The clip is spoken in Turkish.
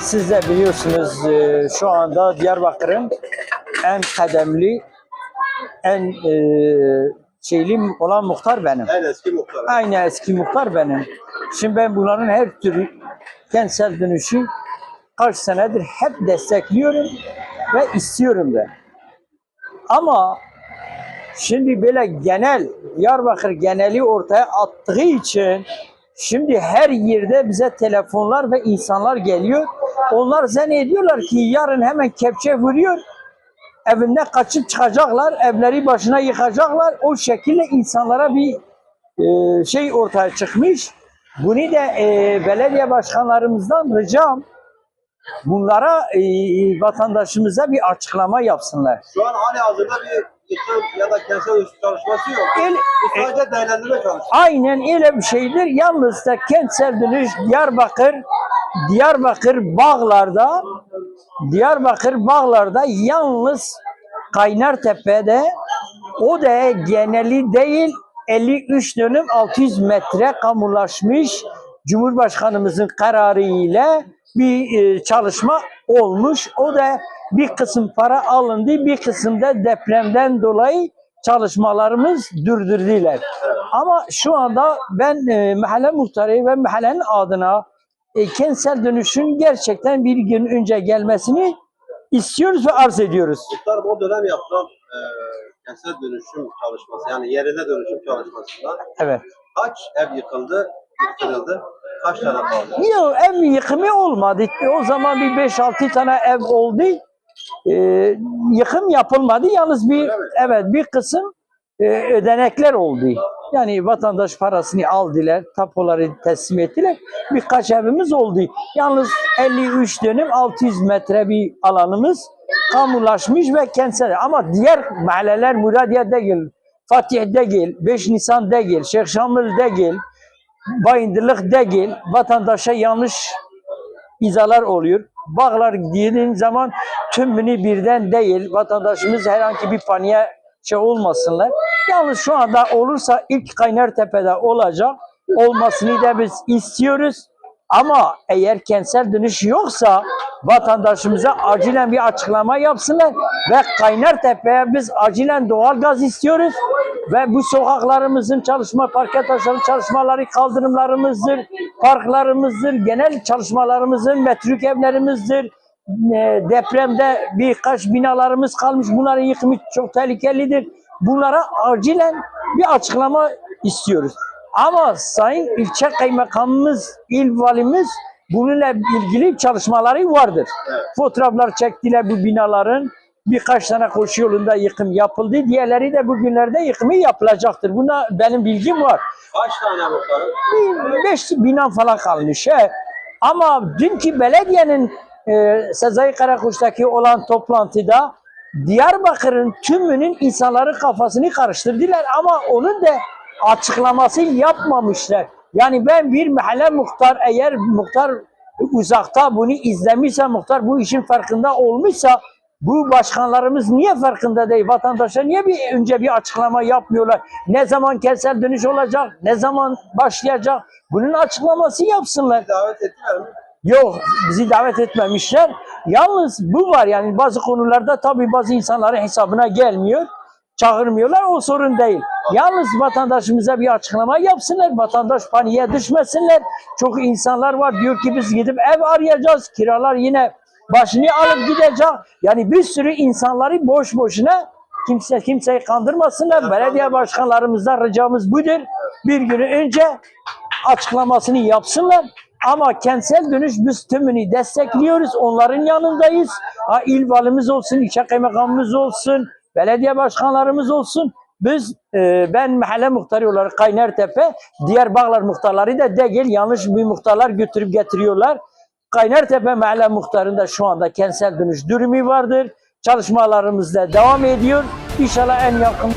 Siz de biliyorsunuz e, şu anda Diyarbakır'ın en kademli, en e, şeyli olan muhtar benim. En eski muhtar. Aynı eski muhtar benim. Şimdi ben bunların her türlü kentsel dönüşü kaç senedir hep destekliyorum ve istiyorum da. Ama şimdi böyle genel, Diyarbakır geneli ortaya attığı için şimdi her yerde bize telefonlar ve insanlar geliyor. Onlar zannediyorlar ki yarın hemen kepçe vuruyor. Evinden kaçıp çıkacaklar, evleri başına yıkacaklar. O şekilde insanlara bir e, şey ortaya çıkmış. Bunu da e, belediye başkanlarımızdan ricam bunlara e, vatandaşımıza bir açıklama yapsınlar. Şu an hali hazırda bir ya da kentsel çalışması yok. El- Bu sadece değerlendirme çalışması. Aynen öyle bir şeydir. Yalnız da kentsel dönüş Diyarbakır, Diyarbakır Bağlar'da, Diyarbakır Bağlar'da yalnız Kaynartepe'de o da geneli değil 53 dönüm 600 metre kamulaşmış Cumhurbaşkanımızın kararı ile bir e, çalışma olmuş. O da bir kısım para alındı, bir kısım da depremden dolayı çalışmalarımız durdurdular. Ama şu anda ben e, mahalle muhtarı ve mahallenin adına e, kentsel dönüşün gerçekten bir gün önce gelmesini istiyoruz ve arz ediyoruz. Muhtar bu dönem yapılan e, kentsel dönüşüm çalışması yani yerine dönüşüm çalışmasında Evet. kaç ev yıkıldı, yıkıldı, kaç tane kaldı? Yok ev yıkımı olmadı. O zaman bir 5-6 tane ev oldu. Ee, yıkım yapılmadı. Yalnız bir evet bir kısım e, ödenekler oldu. Yani vatandaş parasını aldılar, tapuları teslim ettiler. Birkaç evimiz oldu. Yalnız 53 dönüm 600 metre bir alanımız kamulaşmış ve kentsel. Ama diğer mahalleler Muradiye değil, Fatih değil, 5 Nisan değil, Şeyh Şamil değil, bayındırlık değil, vatandaşa yanlış izalar oluyor. Bağlar dediğin zaman tümünü birden değil, vatandaşımız herhangi bir paniğe şey olmasınlar. Yalnız şu anda olursa ilk Kaynartepe'de olacak. Olmasını da biz istiyoruz. Ama eğer kentsel dönüş yoksa vatandaşımıza acilen bir açıklama yapsınlar ve Kaynartepe'ye biz acilen doğal gaz istiyoruz ve bu sokaklarımızın çalışma, parke taşları çalışmaları, kaldırımlarımızdır, parklarımızdır, genel çalışmalarımızın metruk evlerimizdir. Depremde birkaç binalarımız kalmış. Bunların yıkımı çok tehlikelidir. Bunlara acilen bir açıklama istiyoruz. Ama Sayın ilçe kaymakamımız, il valimiz bununla ilgili çalışmaları vardır. Fotoğraflar çektiler bu binaların. Birkaç tane koşu yolunda yıkım yapıldı. Diğerleri de bugünlerde yıkımı yapılacaktır. Buna benim bilgim var. Kaç tane? Bir beş bina falan kalmış. He. Ama dünkü belediyenin e, Sezai Karakuş'taki olan toplantıda Diyarbakır'ın tümünün insanların kafasını karıştırdılar ama onun da açıklaması yapmamışlar. Yani ben bir mahalle muhtar eğer muhtar uzakta bunu izlemişse muhtar bu işin farkında olmuşsa bu başkanlarımız niye farkında değil? Vatandaşa niye bir önce bir açıklama yapmıyorlar? Ne zaman kentsel dönüş olacak? Ne zaman başlayacak? Bunun açıklaması yapsınlar. Davet ettiler mi? Yok bizi davet etmemişler. Yalnız bu var yani bazı konularda tabii bazı insanların hesabına gelmiyor. Çağırmıyorlar o sorun değil. Yalnız vatandaşımıza bir açıklama yapsınlar. Vatandaş paniğe düşmesinler. Çok insanlar var diyor ki biz gidip ev arayacağız. Kiralar yine başını alıp gidecek. Yani bir sürü insanları boş boşuna kimse kimseyi kandırmasınlar. Belediye başkanlarımızdan ricamız budur. Bir gün önce açıklamasını yapsınlar. Ama kentsel dönüş biz tümünü destekliyoruz. Onların yanındayız. Ha, il valimiz olsun, ilçe kaymakamımız olsun, belediye başkanlarımız olsun. Biz, e, ben mahalle muhtarı olarak Kaynartepe, diğer bağlar muhtarları da değil, yanlış bir muhtarlar götürüp getiriyorlar. Kaynartepe mahalle muhtarında şu anda kentsel dönüş durumu vardır. Çalışmalarımız da devam ediyor. İnşallah en yakın